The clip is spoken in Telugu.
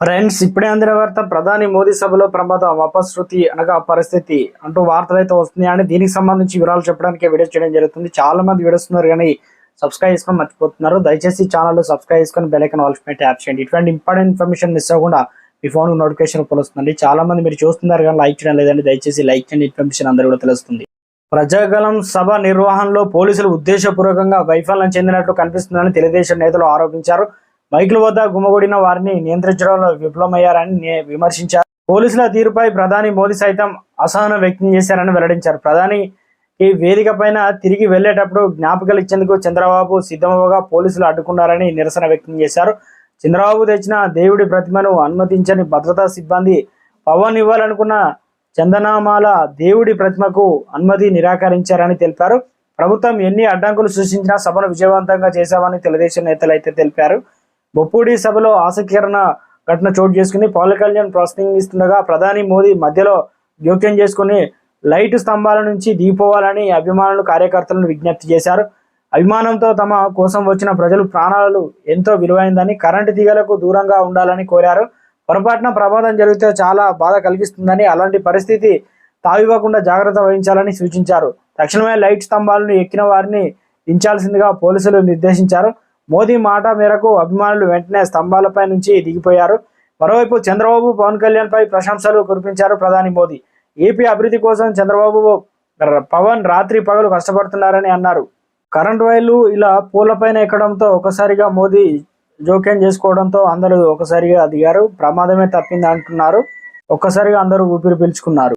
ఫ్రెండ్స్ ఇప్పుడే అందిన వార్త ప్రధాని మోదీ సభలో ప్రమాదం అపశృతి అనగా పరిస్థితి అంటూ వార్తలు అయితే వస్తున్నాయని దీనికి సంబంధించి వివరాలు చెప్పడానికి వీడియో చేయడం జరుగుతుంది. చాలా మంది వీడియోస్తున్నారు కానీ సబ్స్క్రైబ్ చేసుకొని మర్చిపోతున్నారు. దయచేసి ఛానల్ సబ్స్క్రైబ్ చేసుకొని బెల్ ఐకాన్ ఆల్స్ ట్యాప్ చేయండి. ఇటువంటి ఇంపార్టెంట్ ఇన్ఫర్మేషన్ మిస్ అవ్వకుండా మీ ఫోన్ నోటిఫికేషన్ పొలుస్తుంది చాలా మంది మీరు చూస్తున్నారు కానీ లైక్ చేయడం లేదండి. దయచేసి లైక్ చేయండి. ఇన్ఫర్మేషన్ అందరూ కూడా తెలుస్తుంది. ప్రజాగలం సభ నిర్వహణలో పోలీసులు ఉద్దేశపూర్వకంగా వైఫల్యం చెందినట్లు కనిపిస్తుందని తెలుగుదేశం నేతలు ఆరోపించారు. మైకుల వద్ద గుమ్మగూడిన వారిని నియంత్రించడంలో విఫలమయ్యారని నే- విమర్శించారు. పోలీసుల తీరుపై ప్రధాని మోదీ సైతం అసహనం వ్యక్తం చేశారని వెల్లడించారు. ప్రధాని ఈ వేదిక పైన తిరిగి వెళ్ళేటప్పుడు జ్ఞాపికలు ఇచ్చేందుకు చంద్రబాబు సిద్ధమవగా పోలీసులు అడ్డుకున్నారని నిరసన వ్యక్తం చేశారు. చంద్రబాబు తెచ్చిన దేవుడి ప్రతిమను అనుమతించని భద్రతా సిబ్బంది పవన్ ఇవ్వాలనుకున్న చందనామాల దేవుడి ప్రతిమకు అనుమతి నిరాకరించారని తెలిపారు. ప్రభుత్వం ఎన్ని అడ్డంకులు సృష్టించినా సభను విజయవంతంగా చేశామని తెలుగుదేశం నేతలు అయితే తెలిపారు. బొప్పూడి సభలో ఆసక్తికరణ ఘటన చోటు చేసుకుని పవన్ కళ్యాణ్ ప్రసంగిస్తుండగా ప్రధాని మోదీ మధ్యలో జోక్యం చేసుకుని లైట్ స్తంభాల నుంచి దిగిపోవాలని అభిమానులు కార్యకర్తలను విజ్ఞప్తి చేశారు. అభిమానంతో తమ కోసం వచ్చిన ప్రజలు ప్రాణాలు ఎంతో విలువైందని కరెంటు తీగలకు దూరంగా ఉండాలని కోరారు. పొరపాటున ప్రమాదం జరిగితే చాలా బాధ కలిగిస్తుందని అలాంటి పరిస్థితి తావివ్వకుండా జాగ్రత్త వహించాలని సూచించారు. తక్షణమే లైట్ స్తంభాలను ఎక్కిన వారిని దించాల్సిందిగా పోలీసులు నిర్దేశించారు. మోదీ మాట మేరకు అభిమానులు వెంటనే స్తంభాలపై నుంచి దిగిపోయారు. మరోవైపు చంద్రబాబు పవన్ కళ్యాణ్ పై ప్రశంసలు కురిపించారు ప్రధాని మోదీ. ఏపీ అభివృద్ధి కోసం చంద్రబాబు పవన్ రాత్రి పగలు కష్టపడుతున్నారని అన్నారు. కరెంట్ వైర్లు ఇలా పూలపైన ఎక్కడంతో ఒకసారిగా మోదీ జోక్యం చేసుకోవడంతో అందరూ ఒకసారిగా దిగారు. ప్రమాదమే తప్పింది అంటున్నారు ఒక్కసారిగా అందరూ ఊపిరి పీల్చుకున్నారు.